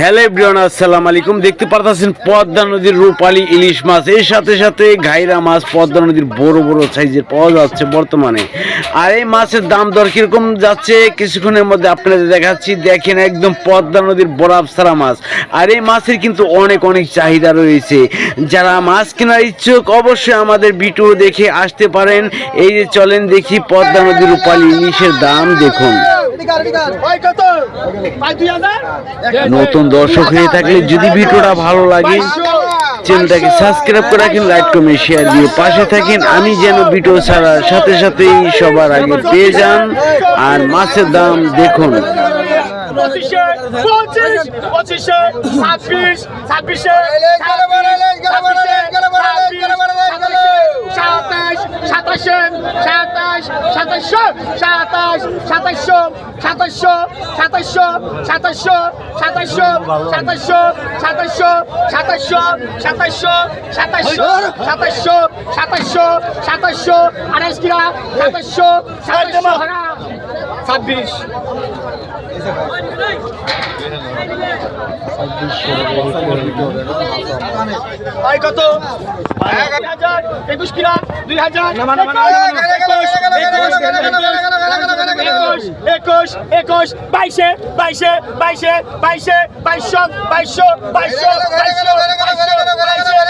Hello everyone আসসালামু আলাইকুম। দেখতে পারতেছেন পদ্মা নদীর রূপালী ইলিশ মাছ। এর সাথে সাথে ঘাইরা মাছ পদ্মা নদীর বড় বড় সাইজের পাওয়া যাচ্ছে বর্তমানে। আর এই মাছের দাম দর কীরকম যাচ্ছে, কিছুক্ষণের মধ্যে আপনাদের দেখাচ্ছি। দেখেন একদম পদ্মা নদীর বরাব সারা মাছ। আর এই মাছের কিন্তু অনেক অনেক চাহিদা রয়েছে। যারা মাছ কেনার ইচ্ছুক, অবশ্যই আমাদের ভিডিও দেখে আসতে পারেন। এই যে চলেন দেখি পদ্মা নদীর রূপালী ইলিশের দাম। দেখুন। নতুন দর্শক হয়ে থাকলে যদি ভিডিওটা ভালো লাগে চ্যানেলটাকে সাবস্ক্রাইব করে রাখেন লাইক কমে শেয়ার দিয়ে পাশে থাকেন। আমি যেন ভিডিও ছাড়ার সাথে সাথেই সবার আগে পেয়ে যান। আর মাছের দাম দেখুন। পঁচিশে পঁচিশ পঁচিশে ছাব্বিশ ছাব্বিশে সাতাশ সাতাশে সাতাশ সাতাশশো সাতাশ সাতাশশো সাতাশশো সাতাশশো সাতাশশো সাতাশশো সাতাশশো সাতাশশো সাতাশশো সাতাশশো সাতাশশো সাতাশশো সাতাশশো সাতাশশো আঠাশ কিরা সাতাশশো সাতাশশো ছাব্বিশ কত দুই হাজার একুশ কিনা দুই হাজার একুশ একুশ বাইশে বাইশে বাইশে বাইশে বাইশশো বাইশশো বাইশশো বাইশশো বাইশশো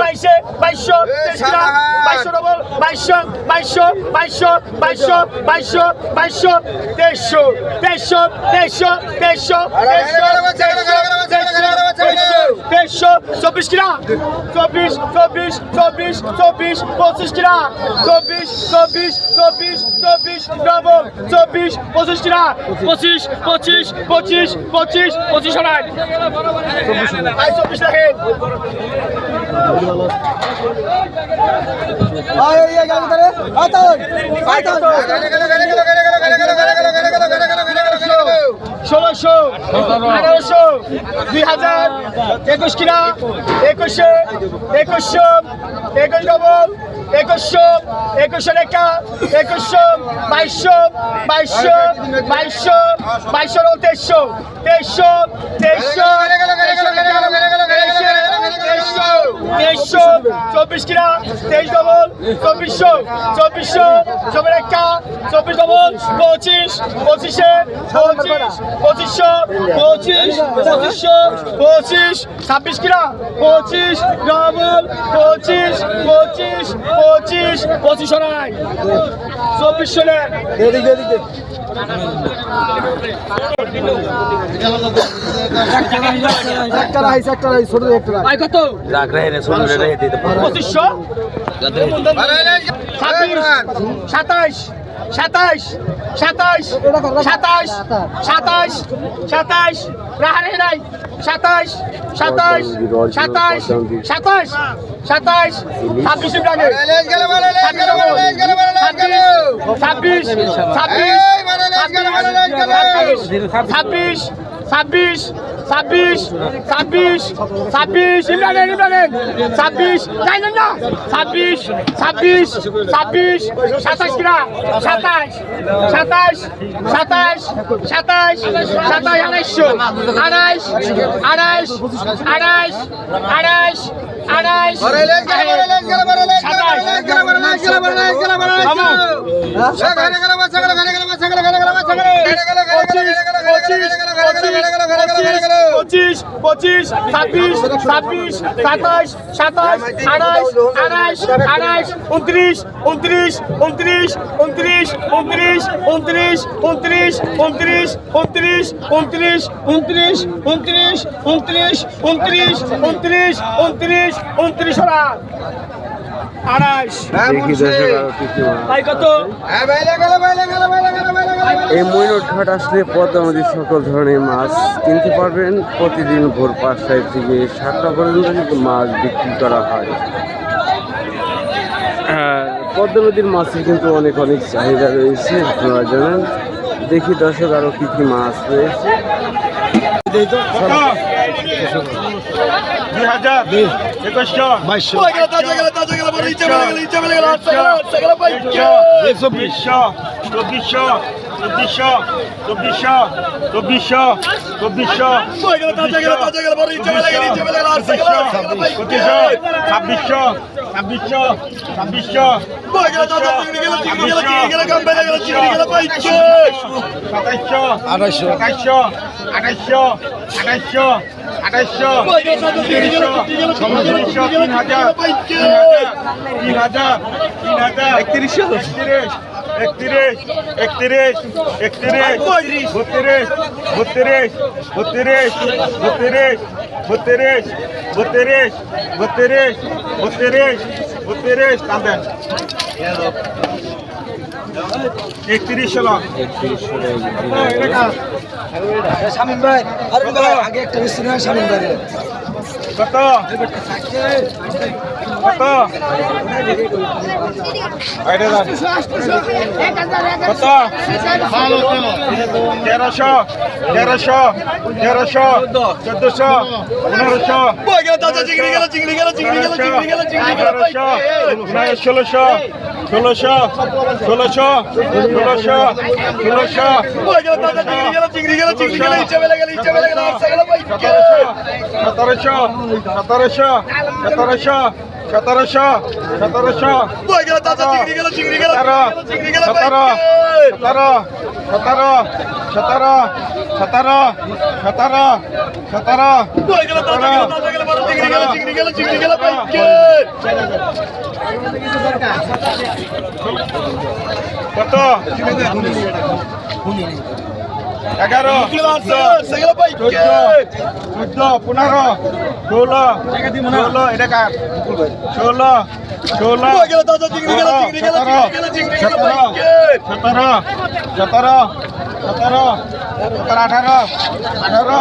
বাইশে বাইশো তেইশটা বাইশো ডবল বাইশো বাইশো বাইশো বাইশো বাইশো বাইশো তেইশশো তেইশশো তেইশশো তেইশশো তেইশশো চব্বিশ কিনা চব্বিশ চব্বিশ চব্বিশ চব্বিশ পঁচিশ কিনা চব্বিশ চব্বিশ চব্বিশ চব্বিশ ডবল চব্বিশ পঁচিশ কিনা পঁচিশ পঁচিশ পঁচিশ পঁচিশ পঁচিশ হাজার চব্বিশ রাখেন ষোলোশো দুই হাজার একুশ কিনা? একুশশো একুশশো একুশ ডবল একুশশো একুশশো রেখা একুশশো বাইশশো বাইশশো বাইশশো বাইশশো তেইশশো তেইশশো তেইশশো তেইশশো তেইশশো চব্বিশ কিনা? তেইশ ডবল চব্বিশশো চব্বিশশো চব্বিশ একটা, চব্বিশ ডবল পঁচিশ, পঁচিশে, পঁচিশ, পঁচিশশো পঁচিশ পঁচিশশো, পঁচিশ, ছাব্বিশ কিনা? পঁচিশ ডবল পঁচিশ পঁচিশ পঁচিশ, পঁচিশশো নয় চব্বিশশো একটা সাতাইশ সাতাইশ সাতাইশ সাতাইশ সাতাইশ রাহারে নাই সাতাইশ সাতাইশ সাতাইশ সাতাইশ সাতাইশ ছাব্বিশ ছাব্বিশ ছাব্বিশ ছাব্বিশ ছাব্বিশ ছাব্বিশ ছাব্বিশ ছাব্বিশ ছাব্বিশ ইমরানের ইমরানের ছাব্বিশ জানেন না ছাব্বিশ ছাব্বিশ ছাব্বিশ সাতাশ কিনা সাতাশ সাতাশ সাতাশ সাতাশ সাতাশ আড়াইশো আড়াইশ আড়াইশ আড়াইশ আড়াইশ আড়াইশ পঁচিশ পঁচিশ ছাব্বিশ ছাব্বিশ সাতাশ সাতাশ আড়াইশ আড়াইশ আড়াইশ উনত্রিশ উনত্রিশ উনত্রিশ উনত্রিশ উনত্রিশ উনত্রিশ উনত্রিশ উনত্রিশ উনত্রিশ উনত্রিশ উনত্রিশ উনত্রিশ উনত্রিশ উনত্রিশ উনত্রিশ উনত্রিশ উনত্রিশ ওরা এই ময়ূর ঘাট আসলে পদ্মা নদীর সকল ধরনের মাছ কিনতে পারবেন। প্রতিদিন ভোর পাঁচটায় থেকে সাতটা পর্যন্ত কিন্তু মাছ বিক্রি করা হয়। আর পদ্মা নদীর মাছের কিন্তু অনেক অনেক চাহিদা রয়েছে আপনারা জানেন। দেখি দর্শক আরও কি কি মাছ রয়েছে। দুই হাজার একুশশো। বাইশশো। চব্বিশশো চব্বিশশো চব্বিশশো চব্বিশশো চব্বিশশো চব্বিশশো পঁচিশশো ছাব্বিশশো ছাব্বিশশো ছাব্বিশশো সাতাইশশো আঠাইশশো। আঠাইশশো আঠাইশশো আঠাইশশো আঠাইশশো তিরিশশো তিরিশশো তিন হাজার তিন হাজার তিন হাজার একত্রিশশো? একত্রিশ একত্রিশ একত্রিশ একত্রিশ বত্রিশ বত্রিশ বত্রিশ বত্রিশ বত্রিশ বত্রিশ বত্রিশ বত্রিশ বত্রিশ কাঁদেন একত্রিশ ষোলো শামিম ভাই। আগে একটা বেশি না শামিম ভাই কত কত। কত তেরোশো তেরোশো তেরোশো চোদ্দশো পনেরোশো ষোলোশো ষোলোশো ষোলোশো ষোলোশো ষোলোশো সতেরোশো সতেরোশো সতেরোশো সতেরোশো সতেরোশো। সতেরো সতেরো সতেরো সতেরো সতেরো সতেরো সতেরো হ্যাঁ, কত? এগারো চোদ্দ পনেরো ষোলো ষোলো এটা কার ষোলো ষোলো সতেরো সতেরো সতেরো সতেরো সতেরো সতেরো আঠারো আঠারো আঠারো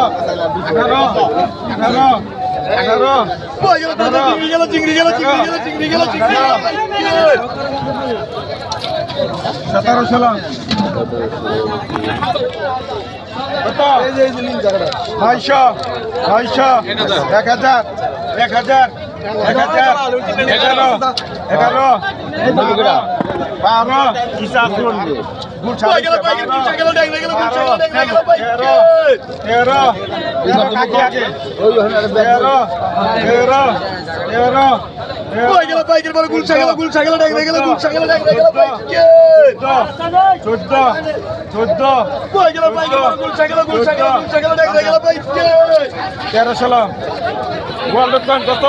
আঠারো আঠারো চিংড়ি গেল চিংড়ি গেল চিংড়ি গেল চিংড়ি গেল চিংড়ি গেল চিংড়ি গেল সতেরোশো লাখ নয়শো নয়শো, এক হাজার এক হাজার এক হাজার, এগারো এগারো, বারো ইসাফুল তেরো তেরো তেরো তেরো তেরো পাই গেল পাই গেল গুল ছাগল গুল ছাগল ডাক গেল গুল ছাগল ডাক গেল পাই গেল 14 14 পাই গেল পাই গেল গুল ছাগল গুল ছাগল গুল ছাগল ডাক গেল পাই গেল 13 সালাম ওয়ার্ল্ড কত?